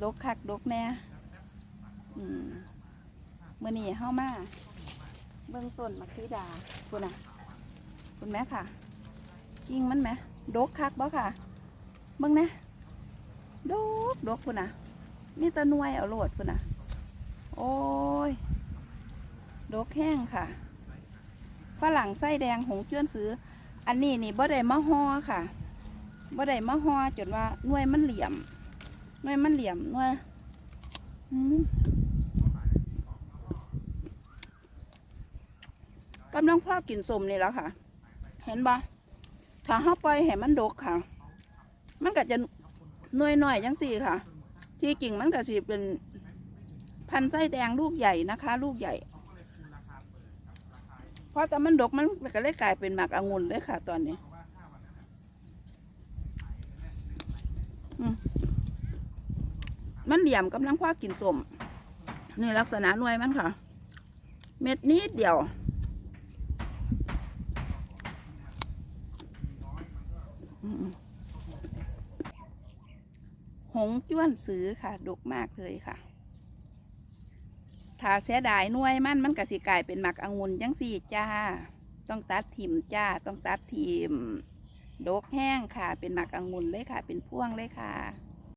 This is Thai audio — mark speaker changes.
Speaker 1: ดกคักดกแน่อืมมื่อนี้เข้ามา เบื้องต้นมักซีดาคุณน่ะ คุณแม่ค่ะกิ่งมันไหมดกคักบ่ค่ะ เบิ่งนะดกดกคุณน่ะ มีตะนวยเอาโลดคุณน่ะ โอ้ย ดกแห้งค่ะ ฝรั่งไส้แดงหงเจื้อนซื้อ อันนี้นี่บ่ได้มะฮอค่ะบ่ได้มะฮอจนว่าน่วยมันเหลี่ยม หน่วยมันเหลี่ยมหน่วยอืมกำลังพ่อกินสมนี่แล้วค่ะ เห็นบ่ถ้าเฮาปล่อยให้มันดกค่ะ มันก็จะหน่วยหน่อยจังสี่ค่ะ ที่กิ่งมันก็สิเป็นพันธุ์ไส้แดงลูกใหญ่นะคะ ลูกใหญ่เพราะแต่มันดกมันก็เลยกลายเป็นหมากองุ่นเลยค่ะ ตอนนี้ อืม มันเหลี่ยมกำลังคว้ากินสมนี่ลักษณะหน่วยมันค่ะ เม็ดนิดเดียว หงจ้วนซื้อค่ะดกมากเลยค่ะ ถ้าเสียดายหน่วยมันมันก็สิกลายเป็นหมักองุ่นจังสี่จ้า ต้องตัดถิ่มจ้า ต้องตัดถิ่มดกแห้งค่ะ เป็นหมักองุ่นเลยค่ะ เป็นพ่วงเลยค่ะ